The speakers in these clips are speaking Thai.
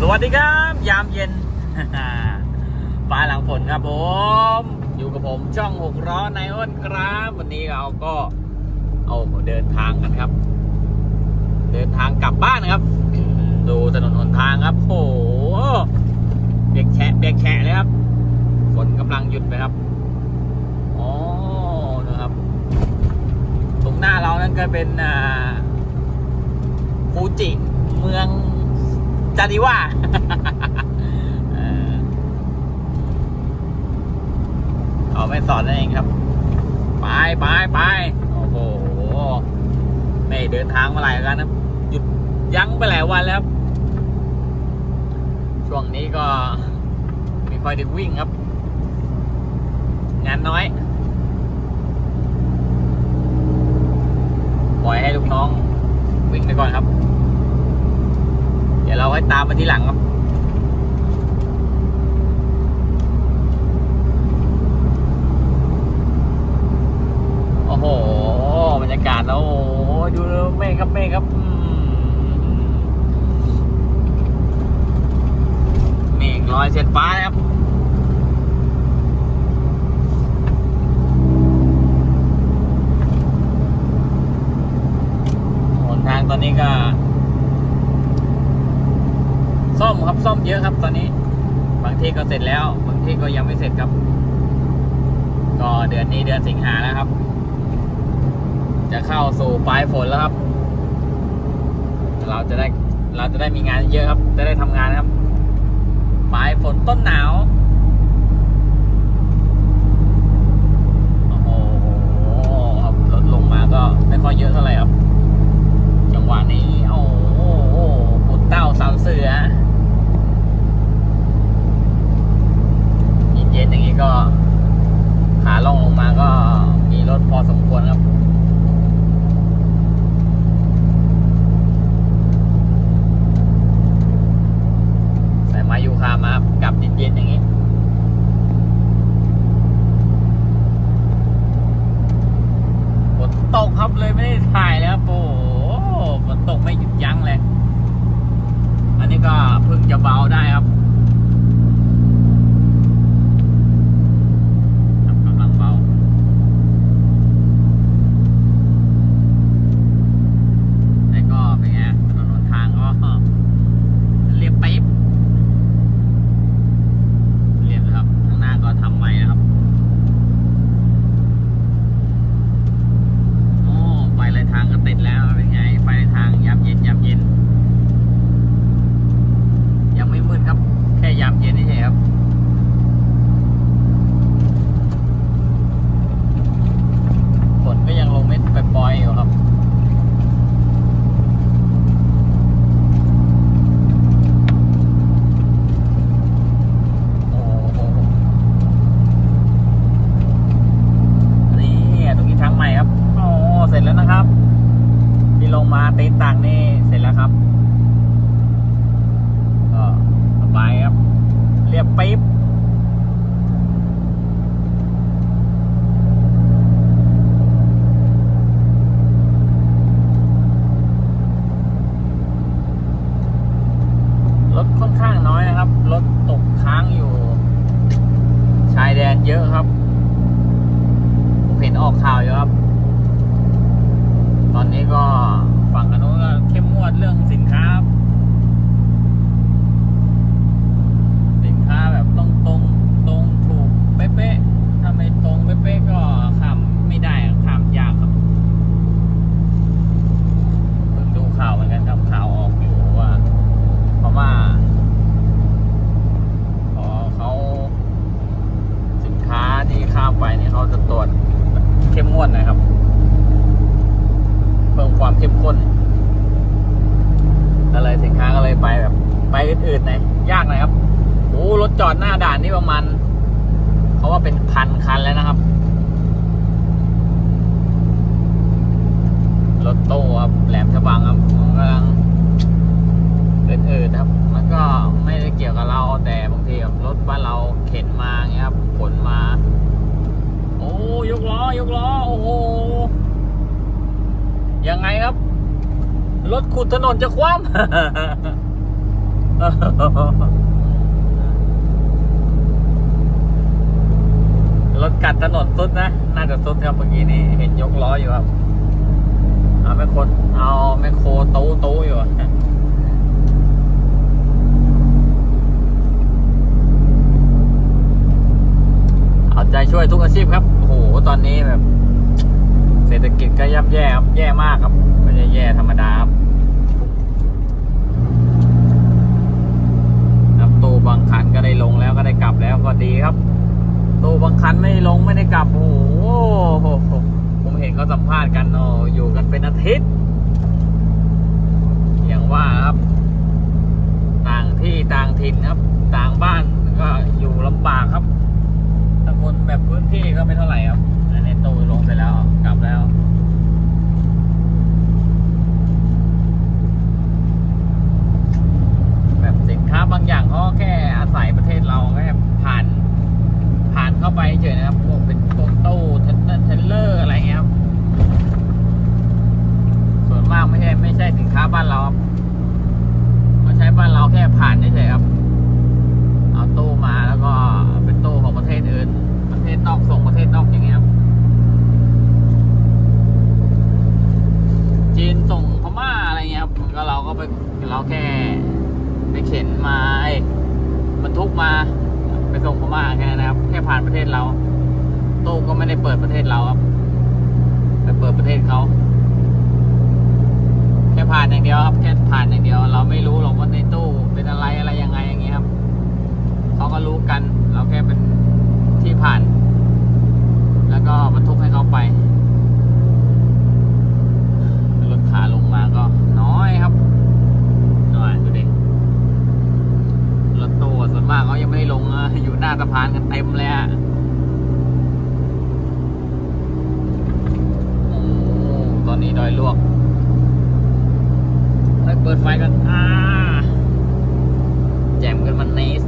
สวัสดีครับ ยามเย็น ฟ้าหลังฝนครับผม อยู่กับผมช่องหกล้อในอ้นครับ วันนี้เราก็เอาเดินทางกันครับ เดินทางกลับบ้านนะครับ ดูถนนหนทางครับโอ้โหเบียกแฉะเบียกแฉะเลยครับฝนกำลังหยุดไปครับอ๋อนะครับ ตรงหน้าเรานั่นก็เป็นอ่าฟูจิเมือง จาริว่าเอาไม่สอนนั่นเองครับ ไปไปไปโอ้โหไม่เดินทางมาหลายกันนะหยุดยั้งไปหลายวันแล้วครับช่วงนี้ก็ไม่ค่อยได้วิ่งครับ งานน้อย ปล่อยให้ลูกน้องวิ่งไปก่อนครับ ดี๋ยวเราให้ตามมาที่หลังครับโอ้โหบรรยากาศแล้วโอ้โหดูเมฆครับเมฆครับเมฆลอยเส้นฟ้านะครับหนทางตอนนี้ก็ มครับซ่อมเยอะครับตอนนี้ บางที่ก็เสร็จแล้ว บางที่ก็ยังไม่เสร็จครับ ก็เดือนนี้เดือนสิงหาแล้วครับ จะเข้าสู่ปลายฝนแล้วครับ เราจะได้เราจะได้มีงานเยอะครับ จะได้ทำงานครับปลายฝนต้นหนาว โอ้โหครับรถลงมาก็ไม่ค่อยเยอะเท่าไหร่ครับ จังหวะนี้ โอ้โหปุดเต้าสามเสือ เย็นๆอย่างนี้ก็ ขาล่องลงมาก็มีรถพอสมควรครับ ใส่ไม้ยูคามาครับกลับเย็นๆอย่างนี้ฝนตกครับเลยไม่ได้ถ่ายแล้วโอ้โหฝนตกไม่หยุดยั้งเลย อันนี้ก็เพิ่งจะเบาได้ครับครับกำลังเบา แต่ก็เป็นไงถนนหนทางก็เรียบปิ๊บเรียบเลยครับ ข้างหน้าก็ทำใหม่นะครับ โอ้ไฟลายทางก็ติดแล้วเป็นไง ไฟลายทางยามเย็นยามเย็น ยังไม่มืดครับ แค่ยามเย็นนี่เองครับ ฝนก็ยังลงเม็ดปล่อยๆอยู่ครับ โอ้โห นี่ตรงนี้ทางใหม่ครับ โอ้เสร็จแล้วนะครับ ที่ลงมาตีนต่างนี่เสร็จแล้วครับ ก็สบายครับ เรียบปิ๊บ รถค่อนข้างน้อยนะครับ รถตกค้างอยู่ ชายแดนเยอะครับผมเห็นออก ข่าวอยู่ครับ ตอนนี้ก็ฝั่งกันนู้นก็เข้มงวดเรื่องสินค้า สินค้าแบบต้องตรงตรงถูกเป๊ะๆถ้าไม่ตรงเป๊ะๆก็ข้ามไม่ได้ครับข้ามยากครับเพิ่งดูข่าวเหมือนกันครับข่าวออกอยู่ว่าเพราะว่าพอเขาสินค้าที่ข้ามไปเนี่ยเขาจะตรวจเข้มงวดหนะครับ เพิ่มความเข้มข้นอะไรสินค้าก็เลยไปแบบ ไป อื่นๆหน่อยยากหน่อยครับโอ้รถจอดหน้าด่านนี่ประมาณเขาว่าเป็นพันคันแล้วนะครับรถโต้ครับแหลมฉบังครับกำลังอื่นๆครับ มันก็ไม่ได้เกี่ยวกับเราแต่บางทีแบบรถบ้านเราเข็นมาอย่างเงี้ยครับขนมา โอ้ยกล้อยกล้อโอ้โหยังไงครับ รถขุดถนนจะคว่ำ รถกัดถนนสุดนะ น่าจะสุดครับเมื่อกี้นี้เห็นยกล้ออยู่ครับเอาแม่คนเอาแม่โคตู้ตู้อยู่เอาใจช่วยทุกอาชีพครับโอ้โหตอนนี้แบบ เศรษฐกิจก็ย่ำแย่ครับแย่มากครับ ไม่ใช่แย่ธรรมดาครับครั บตู้บางคันก็ได้ลงแล้วก็ได้กลับแล้วก็ดีครับตู้บางคันไม่ลงไม่ได้กลับโอ้โหผมเห็นเขาสัมภาษณ์กันโอ้อยู่กันเป็นอาทิตย์ อย่างว่าครับ ต่างที่ต่างถิ่นครับ ต่างบ้านก็อยู่ลำบากครับถ้าคนแบบพื้นที่ก็ไม่เท่าไหร่ครับอันนี้ตู้ลงไปแล้วกลับแล้ว แบบสินค้าบางอย่างเขาก็ แค่อาศัยประเทศเราแค่ผ่าน ผ่านเข้าไปเฉยนะครับพวกเป็นพวกตู้เทนเนเทนเลอร์อะไรเงี้ยครับส่วนมากไม่ใช่ไม่ใช่สินค้าบ้านเราครับมาใช้บ้านเราแค่ผ่านเฉยครับ เอาตู้มาแล้วก็เป็นตู้ของประเทศอื่น ประเทศนอกส่งประเทศนอกอย่างเงี้ยครับ จีนส่งพม่าอะไรเงี้ยครับก็เราก็ไปเราแค่ไปเข็นมาไอ้บรรทุกมา ไปส่งพม่าแค่นั้นนะครับ แค่ผ่านประเทศเรา ตู้ก็ไม่ได้เปิดประเทศเราครับไปเปิดประเทศเขาแค่ ผ่านอย่างเดียวครับแค่ผ่านอย่างเดียว เราไม่รู้หรอกว่าในตู้เป็นอะไรอะไรยังไงอย่างเงี้ยครับเขาก็รู้กัน เราแค่เป็นที่ผ่าน แล้วก็บรรทุกให้เขาไปรถขาลงมาก็น้อยครับน้อยดูดิรถตู้ส่วนมากเขายังไม่ได้ลงอยู่หน้าสะพานกันเต็มเลยอะตอนนี้ดอยลวก ดไฟกันอ่าแจมกันมันเนส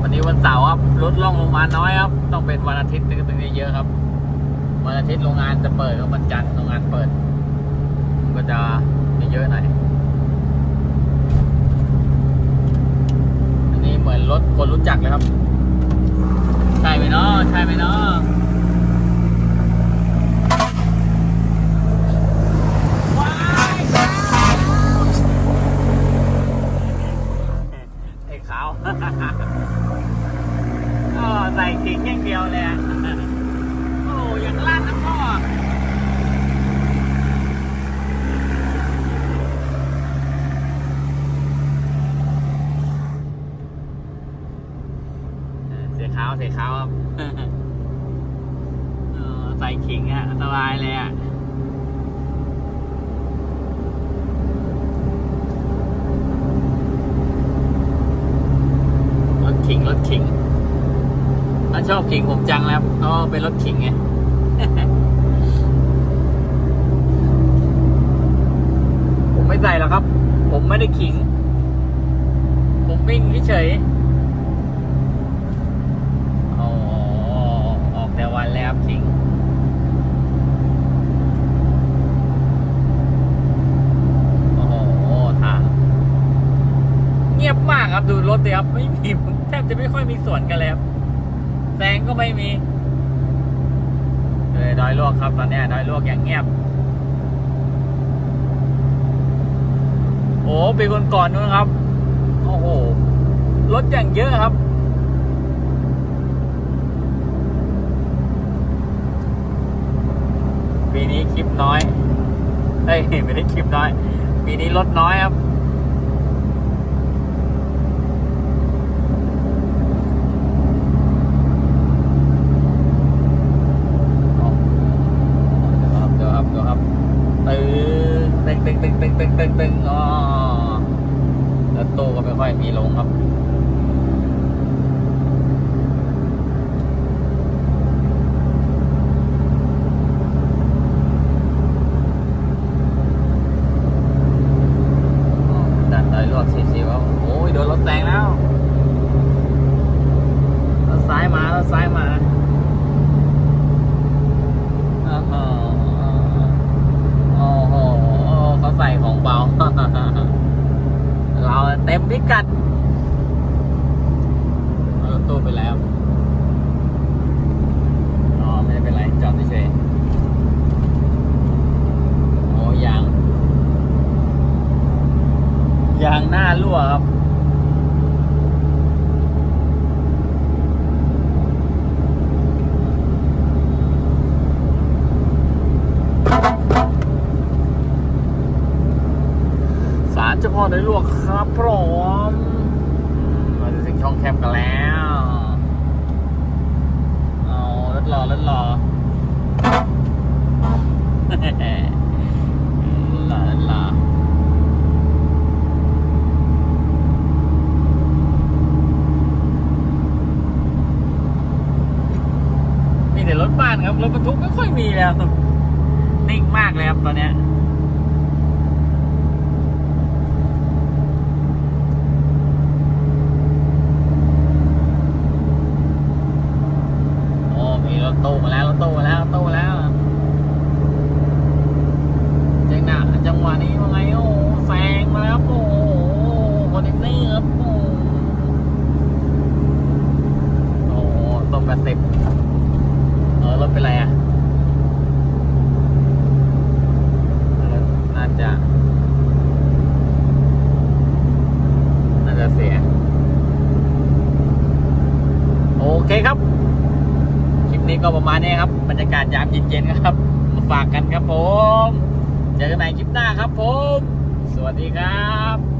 วันนี้วันเสาร์ครับรถล่องลงมาน้อยครับ ต้องเป็นวันอาทิตย์ถึงจะเยอะครับ วันอาทิตย์โรงงานจะเปิดครับวันจันทร์โรงงานเปิด ก็จะเยอะหน่อยอันนี้เหมือนรถคนรู้จักเลยครับ ใช่ไหมเนาะใช่ไหมเนาะว้ายไอ้ขาว ก็ใส่ขิงอย่างเดียวเลยอะโอ้ยังลั่นนะพ่อเสีย ขาวเสียขาวครับเออใส่ขิงอะอันตรายเลยอะรถขิงรถขิงถ้าชอบขิงผมจังแล้วก็เป็นรถขิงไงผมไม่ใส่หรอกครับ ผมไม่ได้ขิง ผมวิ่งเฉยๆอ๋อออกแต่ วันแล้วขิงโอ้โหทางเงียบมากครับดูรถเดียครับไม่มีแทบจะไม่ค่อยมีส่วนกันเลยครับแซงก็ไม่มีเลยดอยลวกครับตอนนี้ดอยลวกอย่างเงียบ โอ้ปีคนก่อนนู้นครับ โอ้โหรถอย่างเยอะครับ ปีนี้คลิปน้อยเฮ้ยไม่ได้คลิปน้อย ปีนี้รถน้อยครับครับเดี๋ยวครับเดี๋ยวครับตึงตึงตึงตึงตึงตึงตึงอ๋อแล้วตู้ก็ไม่ค่อยมีลงครับ อ๋อดันดอยลวกสี่สิบครับโอ้ยโดนรถแซงแล้วรถซ้ายมารถซ้ายมา พ่อได้ลวกครับพร้อมมาถึงช่องแคบกันแล้วเอารถรอรถรอรถรอรถรอมีแต่รถบ้านครับ รถบรรทุกไม่ค่อยมีแล้ว นิ่งมากเลยครับตอนเนี้ย โอ้ โตมาแล้วเราโตมาแล้วเจังหนะจังหวะนี้ว่าไง โอ้แซงมาแล้วโอ้โหคนนี้นี่ครับโอ้โอ้ต้มกระสิบเออรถเป็นไรอะรถน่าจะ น่าจะเสีย โอเคครับ คลิปนี้ก็ ประมาณนี้ครับบรรยากาศยามเย็นๆครับมาฝากกันครับผม เจอกันใหม่คลิปหน้าครับผม สวัสดีครับ